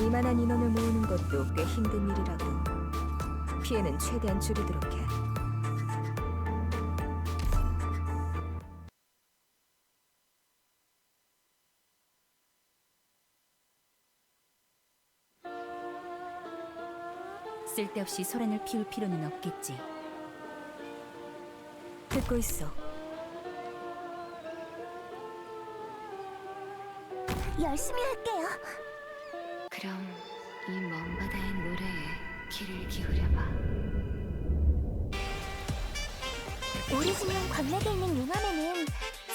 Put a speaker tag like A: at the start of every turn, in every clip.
A: 이만한 인원을 모으는 것도 꽤 힘든 일이라고. 피해는 최대한 줄이도록 해.
B: 쓸데없이 소란을 피울 필요는 없겠지.
A: 듣고 있어.
C: 열심히 할게요.
B: 그럼 이 먼 바다의 노래에 귀를 기울여봐.
C: 집은 광맥에 있는 용암에는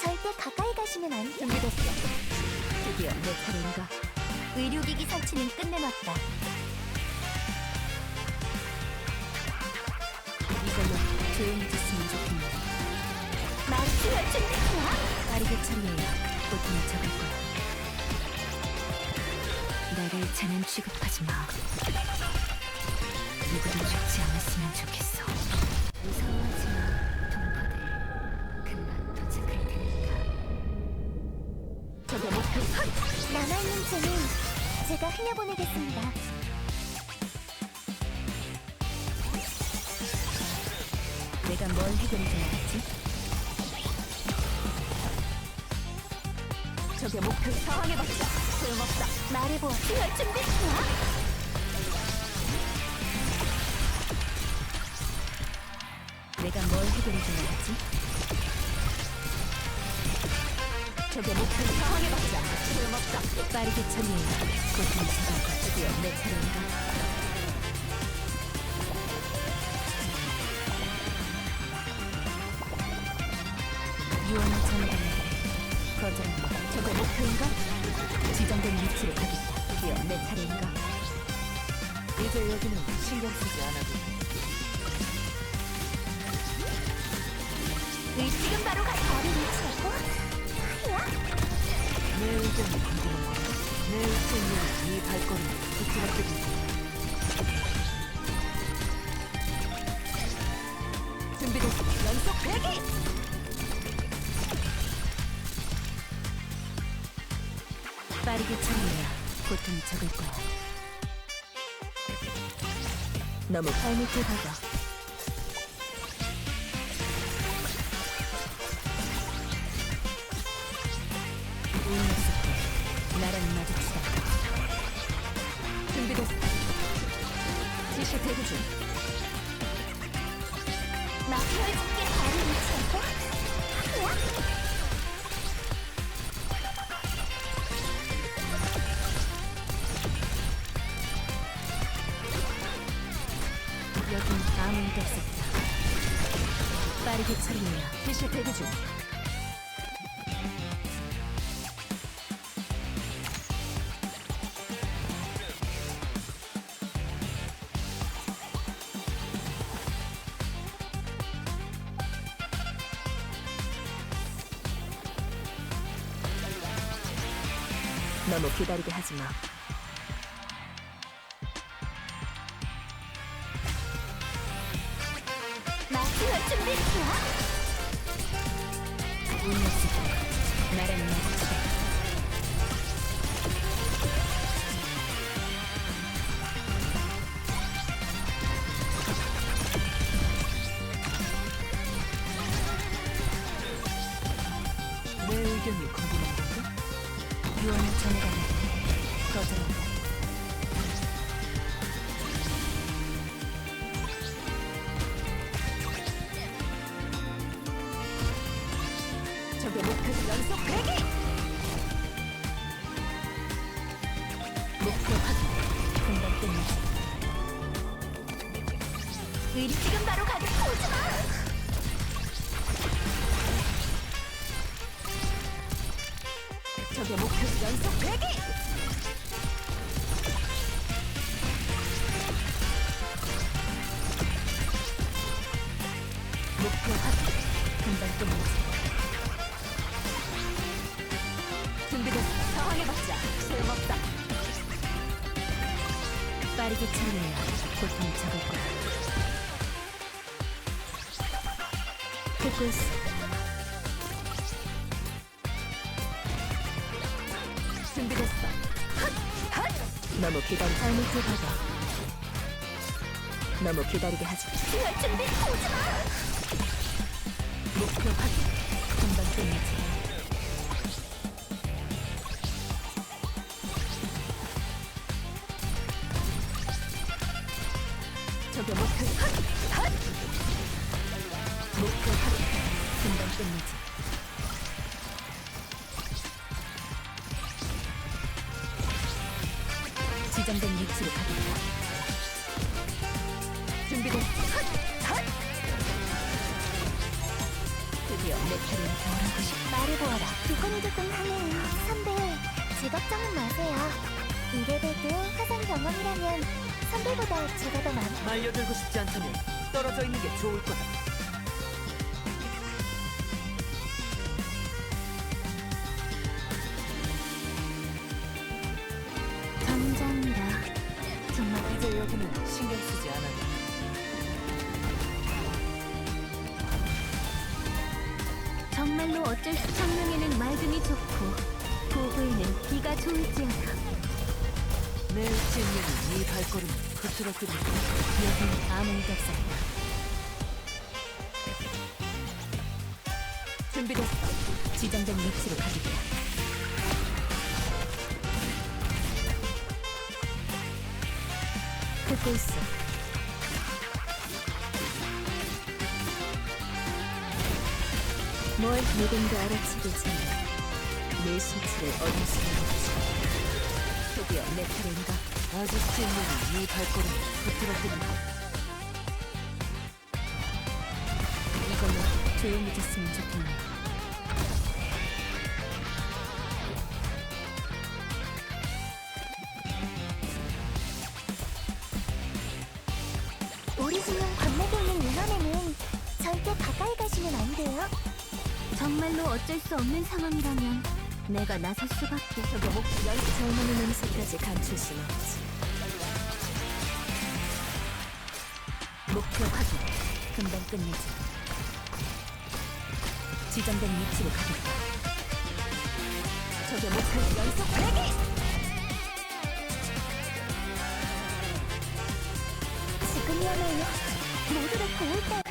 C: 절대 가까이 가시면 안.
A: 준비됐어. 드디어 내 차례인가?
C: 의료기기 설치는 끝내놨다.
B: 이걸로 조용해졌으면 좋겠네.
C: 마스크 준비야.
B: 빠르게 처리해야 고통이 적을 거야. 나를 재난 취급하지 마. 누구도 죽지 않았으면 좋겠어. 무서워하지 마, 동포들. 금방 도착할 테니까.
A: 저게 목표.
C: 남아있는 쟤는 제가 흘려보내겠습니다.
B: 내가 뭘 해결해줘야 하지?
A: 저게 목표 상황해봤자 소용없다.
C: 말해보. 수혈 준비야.
B: 내가 뭘 해결해줘야 하지?
A: 저게 목표 상황해봤자 소용없다.
B: 빠르게 처리해야 고통이 거야.
A: 드디어 내 차례인가?
B: 유언을 전해달라고 거절한다.
A: 저게 목표인가?
B: 지정된 위치로 가겠다.
A: 드디어 내 차례인가? 이제 여기는 신경 쓰지 않아도
C: 의 지금 바로 가. 다리 위치하고. 야.
A: 내 의견이 궁금한 거야. 내 의견이 이 발걸음을 부끄럽게 둔다. 준비됐어. 연속 대기!
B: 빠르게 처리해야 고통이 적을 거야.
A: 너무 발밑에
B: 때 나랑 마주치다.
A: 준비됐어. 지시 대기 중.
C: 마피아를 죽게 다리 위치하고. 야.
B: 아무 일도 없었다. 빠르게 처리해야
A: 지시 대기 중. 너무 기다리게 하지 마.
B: 우울했을 때나
A: 가게
C: 오지 마.
A: 저게 목표 연속 대기!
B: 목표 확인. 금방 끝나지.
A: 준비됐어. 상황해봤자 소용없다.
B: 빠르게 처리해야 고통이 적을 거야. 있어.
A: 준비됐어.
B: 너무 기다리 발밑을 봐봐. 너무 기다리게 하지
C: 피할 준비 오지 마.
B: 목표 확인. 금방 끝내지 끝내지 지정된 위치로 가겠다! 드디어 내 차례를
C: 말해보아라. 두근두근 하네요. 선배, 제 걱정은 마세요. 이래봬도 화상 경험이라면 선배보다 제가 더 많.
A: 말려들고 싶지 않다면 떨어져 있는 게 좋을 거다. 여기는 신경 쓰지 않아도
B: 정말로 어쩔 수 청명에는 맑음이 좋고 도구에는 비가 좋을지어다
A: 내 진영이 네 발걸음을 흐트러뜨리고
B: 여긴 아무 일도 없었다. 준비됐어. 지정된 위치로 가겠다 듣고 있어 뭘 누군가 알아채기 전에 내 수치를 얻을 수는 없지. 드디어 내 차례인가
A: 아직 진영이 네 발걸음을 흐트러뜨리고
B: 이걸로 조용해졌으면 좋겠네. 정말로 어쩔 수 없는 상황이라면 내가 나설 수밖에. 저거 목표 열 젊은이 냄새까지 감출 순 없지. 목표 확인. 금방 끝내지. 지정된 위치로 가겠다. 저게 목표 연속 대기!
C: 지금이야말로 모두가 보일 때.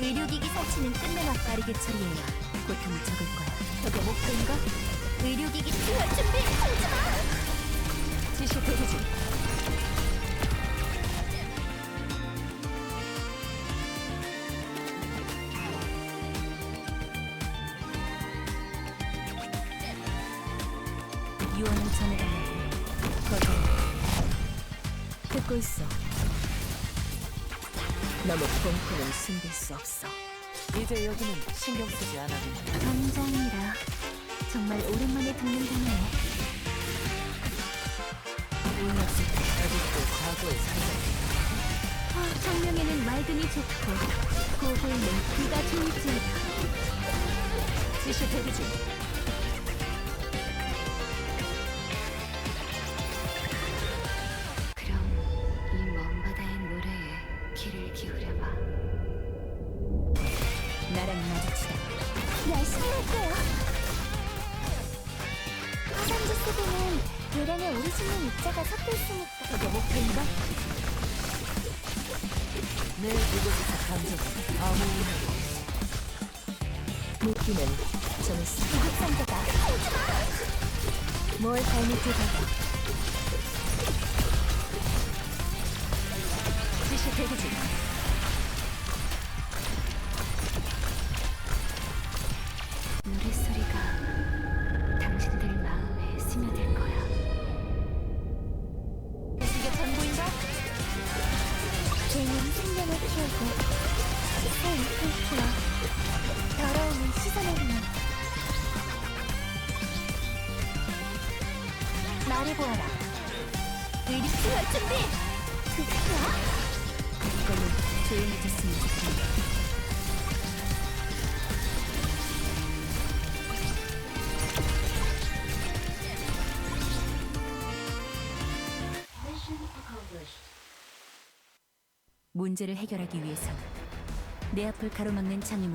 B: 의료기기 설치는 끝내나 빠르게 처리해야 고통이 적을 거야. 저게 목표인가? 의료기기 투하 준비! 하지 마! 지시 대기 중. 유언을 전해달라고. 거절. 듣고 있어. 너무 공포는 숨길 수 없어.
A: 이제 여기는 신경 쓰지 않아도
B: 감장이라 정말 오랜만에 듣는 단어네.
A: 몰랐을 때 아직도 과거에 살다
B: 아, 청명에는 맑음이 좋고 고고에는 비가 좋을지어다.
A: 지시 대기 중
C: 열심히 할게요. 화산지 속에는 대량의 오리지널 입자가 섞여 있으니까.
B: 저게 목표인가?
A: 내 이곳에서 감정은 아무 의미도.
B: 느끼는 정했어.
C: 구급상자가
B: 뭘 발밑에 봐봐.
A: 지시 대기 중
B: 마음에 스며들 거야.
A: 이게 전부인가?
C: 괜히 생명을 키우고 새 잎을 키워 더러움은 씻어내리는 말해보아라 의리 투하 준비 그거야?
B: 이걸로 조용해졌으면 좋겠네. 문제를 해결하기 위해서는 내 앞을 가로막는 장애물